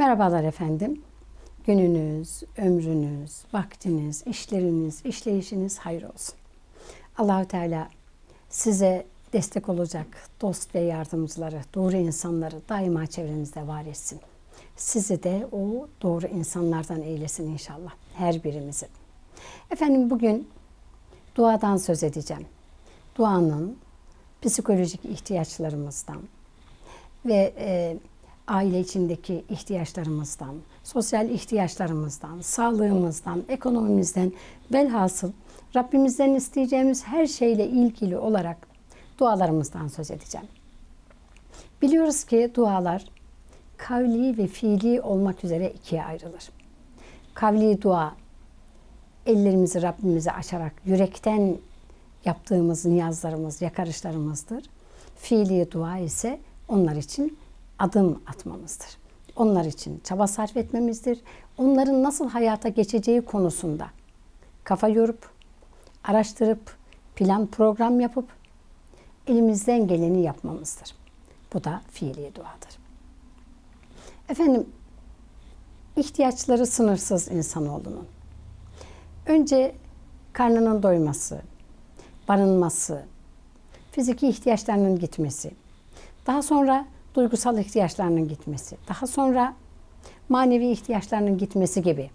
Merhabalar efendim. Gününüz, ömrünüz, vaktiniz, işleriniz, işleyişiniz hayır olsun. Allahü Teala size destek olacak dost ve yardımcıları, doğru insanları daima çevrenizde var etsin. Sizi de o doğru insanlardan eylesin inşallah. Her birimizi. Efendim bugün duadan söz edeceğim. Duanın psikolojik ihtiyaçlarımızdan ve e, aile içindeki ihtiyaçlarımızdan, sosyal ihtiyaçlarımızdan, sağlığımızdan, ekonomimizden velhasıl Rabbimizden isteyeceğimiz her şeyle ilgili olarak dualarımızdan söz edeceğim. Biliyoruz ki dualar kavli ve fiili olmak üzere ikiye ayrılır. Kavli dua ellerimizi Rabbimize açarak yürekten yaptığımız niyazlarımız, yakarışlarımızdır. Fiili dua ise onlar için adım atmamızdır. Onlar için çaba sarf etmemizdir. Onların nasıl hayata geçeceği konusunda kafa yorup, araştırıp, plan program yapıp elimizden geleni yapmamızdır. Bu da fiili duadır. Efendim, ihtiyaçları sınırsız insanoğlunun. Önce karnının doyması, barınması, fiziki ihtiyaçlarının gitmesi, daha sonra duygusal ihtiyaçlarının gitmesi, daha sonra manevi ihtiyaçlarının gitmesi gibi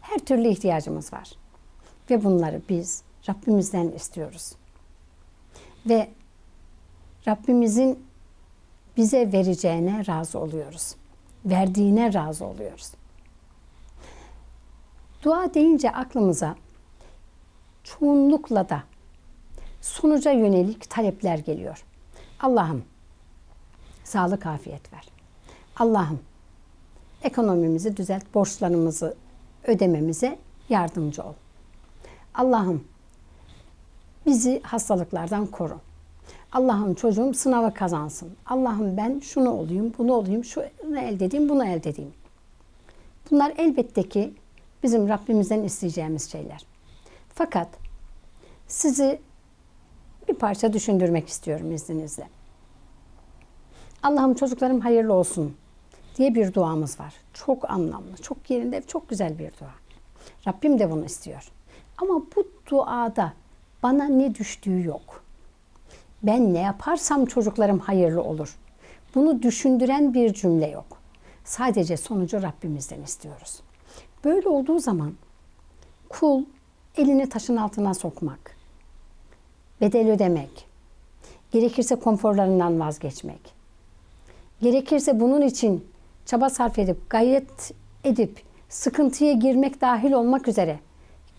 her türlü ihtiyacımız var. Ve bunları biz Rabbimizden istiyoruz. Ve Rabbimizin bize vereceğine razı oluyoruz. Verdiğine razı oluyoruz. Dua deyince aklımıza çoğunlukla da sonuca yönelik talepler geliyor. Allah'ım sağlık afiyet ver. Allah'ım ekonomimizi düzelt, borçlarımızı ödememize yardımcı ol. Allah'ım bizi hastalıklardan koru. Allah'ım çocuğum sınava kazansın. Allah'ım ben şunu olayım, bunu olayım, şunu elde edeyim, bunu elde edeyim. Bunlar elbette ki bizim Rabbimizden isteyeceğimiz şeyler. Fakat sizi bir parça düşündürmek istiyorum izninizle. Allah'ım çocuklarım hayırlı olsun diye bir duamız var. Çok anlamlı, çok yerinde, çok güzel bir dua. Rabbim de bunu istiyor. Ama bu duada bana ne düştüğü yok. Ben ne yaparsam çocuklarım hayırlı olur. Bunu düşündüren bir cümle yok. Sadece sonucu Rabbimizden istiyoruz. Böyle olduğu zaman kul elini taşın altına sokmak, bedel ödemek, gerekirse konforlarından vazgeçmek, gerekirse bunun için çaba sarf edip, gayret edip, sıkıntıya girmek dahil olmak üzere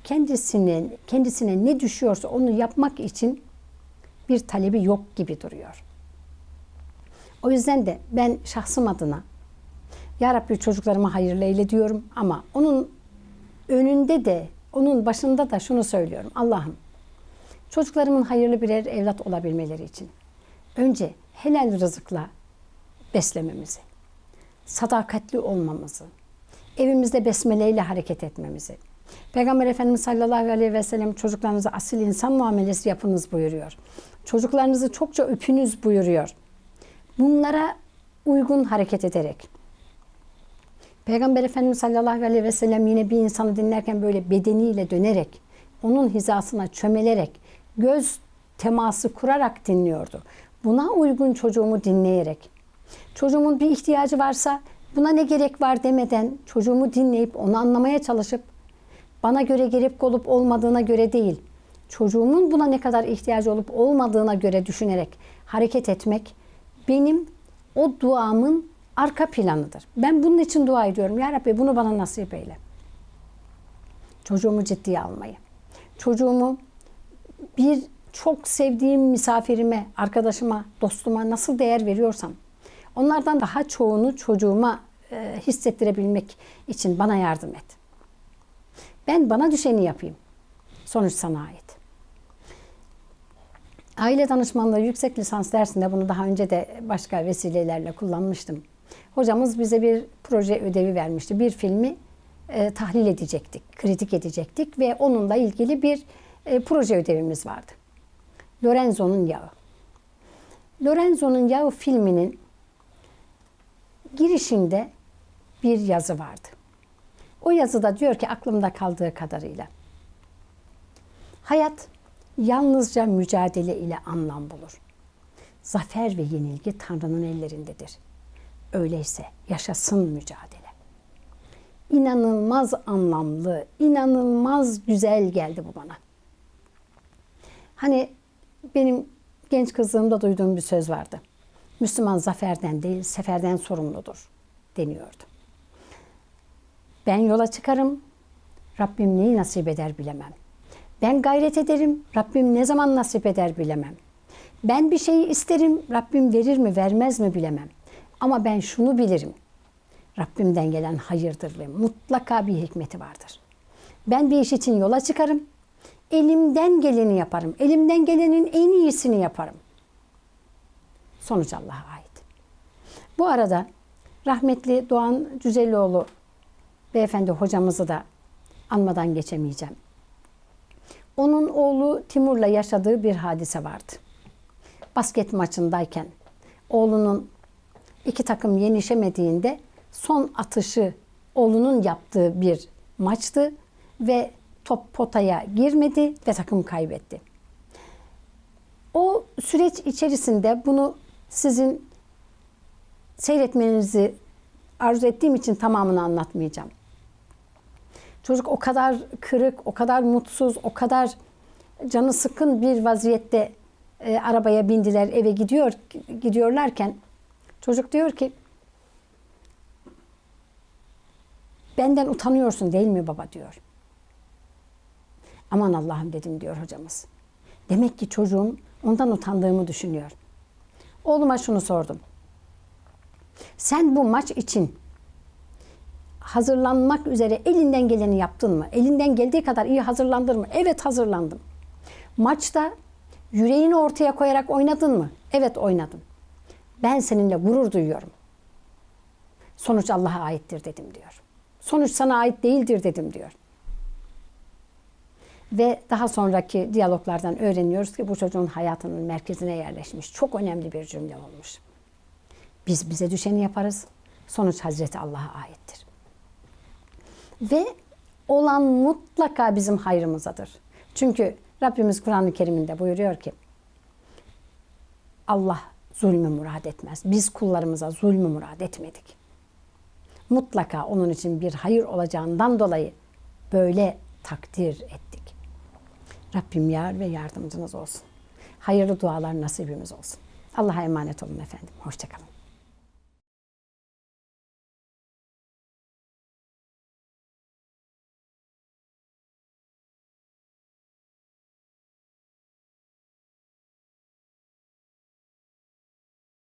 kendisine, kendisine ne düşüyorsa onu yapmak için bir talebi yok gibi duruyor. O yüzden de ben şahsım adına Ya Rabbi çocuklarıma hayırlı eyle diyorum ama onun önünde de onun başında da şunu söylüyorum. Allah'ım çocuklarımın hayırlı birer evlat olabilmeleri için önce helal rızıkla beslememizi, sadakatli olmamızı, evimizde besmeleyle hareket etmemizi, Peygamber Efendimiz sallallahu aleyhi ve sellem çocuklarınıza asil insan muamelesi yapınız buyuruyor. Çocuklarınızı çokça öpünüz buyuruyor. Bunlara uygun hareket ederek. Peygamber Efendimiz sallallahu aleyhi ve sellem yine bir insanı dinlerken böyle bedeniyle dönerek, onun hizasına çömelerek, göz teması kurarak dinliyordu. Buna uygun çocuğumu dinleyerek, çocuğumun bir ihtiyacı varsa buna ne gerek var demeden çocuğumu dinleyip onu anlamaya çalışıp bana göre gerek olup olmadığına göre değil, çocuğumun buna ne kadar ihtiyacı olup olmadığına göre düşünerek hareket etmek benim o duamın arka planıdır. Ben bunun için dua ediyorum. Ya Rabbi bunu bana nasip eyle. Çocuğumu ciddiye almayı. Çocuğumu bir çok sevdiğim misafirime, arkadaşıma, dostuma nasıl değer veriyorsam onlardan daha çoğunu çocuğuma e, hissettirebilmek için bana yardım et. Ben bana düşeni yapayım. Sonuç sana ait. Aile danışmanlığı yüksek lisans dersinde bunu daha önce de başka vesilelerle kullanmıştım. Hocamız bize bir proje ödevi vermişti. Bir filmi e, tahlil edecektik, kritik edecektik ve onunla ilgili bir e, proje ödevimiz vardı. Lorenzo'nun Yağı. Lorenzo'nun Yağı filminin girişinde bir yazı vardı. O yazıda diyor ki aklımda kaldığı kadarıyla. Hayat yalnızca mücadele ile anlam bulur. Zafer ve yenilgi Tanrı'nın ellerindedir. Öyleyse yaşasın mücadele. İnanılmaz anlamlı, inanılmaz güzel geldi bu bana. Hani benim genç kızlığımda duyduğum bir söz vardı. Müslüman zaferden değil, seferden sorumludur deniyordu. Ben yola çıkarım, Rabbim neyi nasip eder bilemem. Ben gayret ederim, Rabbim ne zaman nasip eder bilemem. Ben bir şeyi isterim, Rabbim verir mi vermez mi bilemem. Ama ben şunu bilirim. Rabbimden gelen hayırdır ve mutlaka bir hikmeti vardır. Ben bir iş için yola çıkarım. Elimden geleni yaparım. Elimden gelenin en iyisini yaparım. Sonuç Allah'a ait. Bu arada rahmetli Doğan Cüceloğlu beyefendi hocamızı da anmadan geçemeyeceğim. Onun oğlu Timur'la yaşadığı bir hadise vardı. Basket maçındayken oğlunun iki takım yenişemediğinde son atışı oğlunun yaptığı bir maçtı ve top potaya girmedi ve takım kaybetti. O süreç içerisinde bunu sizin seyretmenizi arzu ettiğim için tamamını anlatmayacağım. Çocuk o kadar kırık, o kadar mutsuz, o kadar canı sıkın bir vaziyette e, arabaya bindiler, eve gidiyor gidiyorlarken çocuk diyor ki benden utanıyorsun değil mi baba diyor. Aman Allah'ım dedim diyor hocamız. Demek ki çocuğum ondan utandığımı düşünüyor. Oğluma şunu sordum. Sen bu maç için hazırlanmak üzere elinden geleni yaptın mı? Elinden geldiği kadar iyi hazırlandın mı? Evet hazırlandım. Maçta yüreğini ortaya koyarak oynadın mı? Evet oynadım. Ben seninle gurur duyuyorum. Sonuç Allah'a aittir dedim diyor. Sonuç sana ait değildir dedim diyor. Ve daha sonraki diyaloglardan öğreniyoruz ki bu çocuğun hayatının merkezine yerleşmiş. Çok önemli bir cümle olmuş. Biz bize düşeni yaparız. Sonuç Hazreti Allah'a aittir. Ve olan mutlaka bizim hayrımızadır. Çünkü Rabbimiz Kur'an-ı Kerim'inde buyuruyor ki Allah zulmü murad etmez. Biz kullarımıza zulmü murad etmedik. Mutlaka onun için bir hayır olacağından dolayı böyle takdir ettik. Rabbim yar ve yardımcınız olsun. Hayırlı dualar nasibimiz olsun. Allah'a emanet olun efendim. Hoşçakalın.